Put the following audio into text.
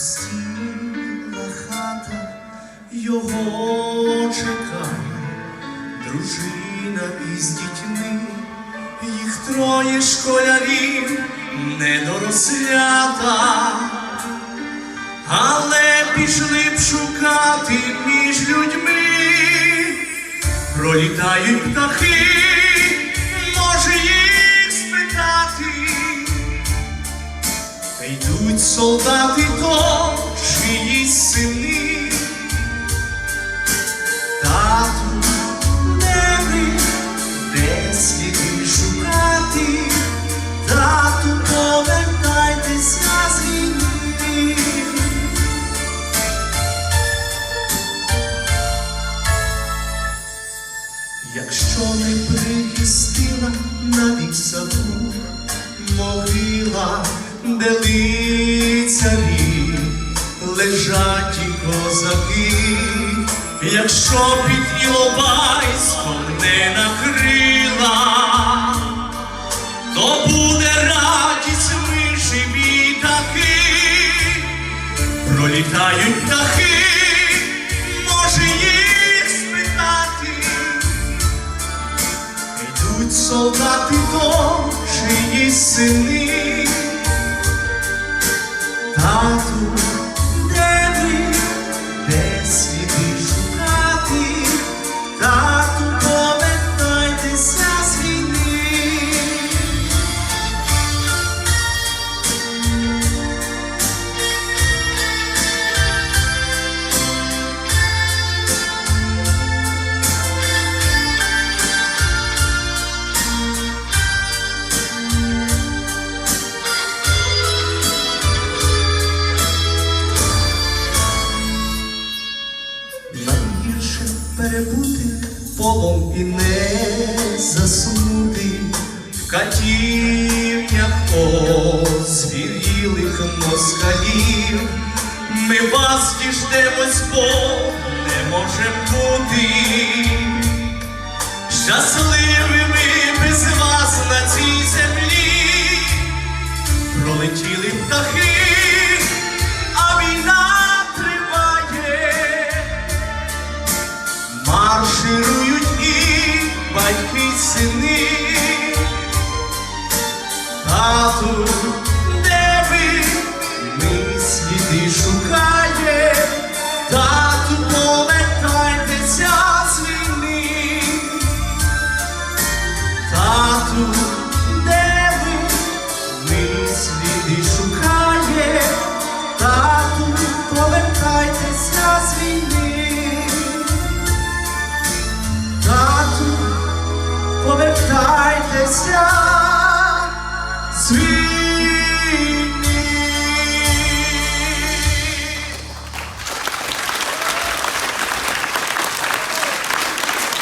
Обсіла хата його чекає, дружина із дітьми, їх троє школярів не недорослята, але пішли б шукати між людьми, пролітають птахи, може їх спитати, та йдуть солдати. Якщо не прихистила навіть саду могила, де лицарі лежать і козаки, якщо під Іловайськом не накрила, то буде радість ми живі таки, пролітають птахи, солдати чиї сини. Тату, Найгірше перебути полом і не заснути в катівнях озвірілих москалів. Ми вас діждемось, бо не може бути щасливими без вас на цій землі. Пролетіли птахи, Марширують і батьки сини. Тату, де ви? Ми сліди шукає. Stop.